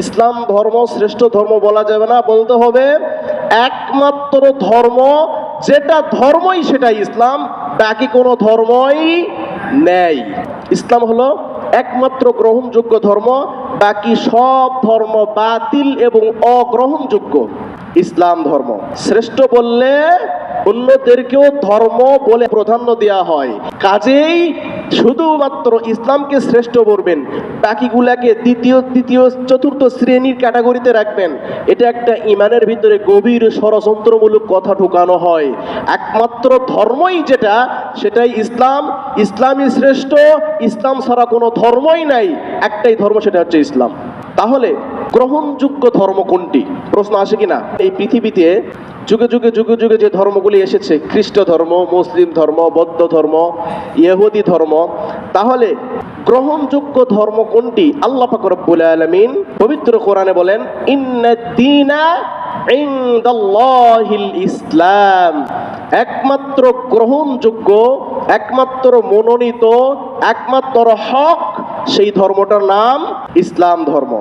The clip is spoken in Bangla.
ইসলাম ধর্ম, শ্রেষ্ঠ ধর্ম বলা যাবে না, বলতে হবে একমাত্র ধর্ম, যেটা ধর্মই সেটা ইসলাম, বাকি কোনো ধর্মই নেই। ইসলাম হলো একমাত্র গ্রহণযোগ্য ধর্ম, বাকি সব ধর্ম বাতিল এবং অগ্রহণযোগ্য ইসলাম ধর্ম। শ্রেষ্ঠ বললে অন্যদেরকেও ধর্ম বলে প্রাধান্য দেওয়া হয়। কাজেই শুধুমাত্র ইসলামকে শ্রেষ্ঠ বলবেন, বাকিগুলাকে দ্বিতীয়, তৃতীয়, চতুর্থ শ্রেণির ক্যাটাগরিতে রাখবেন। এটা একটা ইমানের ভিতরে গভীর ষড়যন্ত্রমূলক কথা ঢুকানো হয়। একমাত্র ধর্মই যেটা, সেটাই ইসলাম। ইসলামই শ্রেষ্ঠ, ইসলাম ছাড়া কোনো ধর্মই নাই। একটাই ধর্ম, সেটা হচ্ছে ইসলাম। তাহলে গ্রহণযোগ্য ধর্ম কোনটি? প্রশ্ন আসে কিনা? এই পৃথিবীতে যুগে যুগে যুগে যুগে যে ধর্মগুলি এসেছে, খ্রিস্ট ধর্ম, মুসলিম ধর্ম, বৌদ্ধ ধর্ম, ইহুদি ধর্ম, তাহলে গ্রহণযোগ্য ধর্ম কোনটি? আল্লাহ পাক রব্বুল আলামিন পবিত্র কোরআনে বলেন ইনদাল্লাহিল ইসলাম। একমাত্র গ্রহণযোগ্য, একমাত্র মনোনীত, একমাত্র হক সেই ধর্মটার নাম ইসলাম ধর্ম।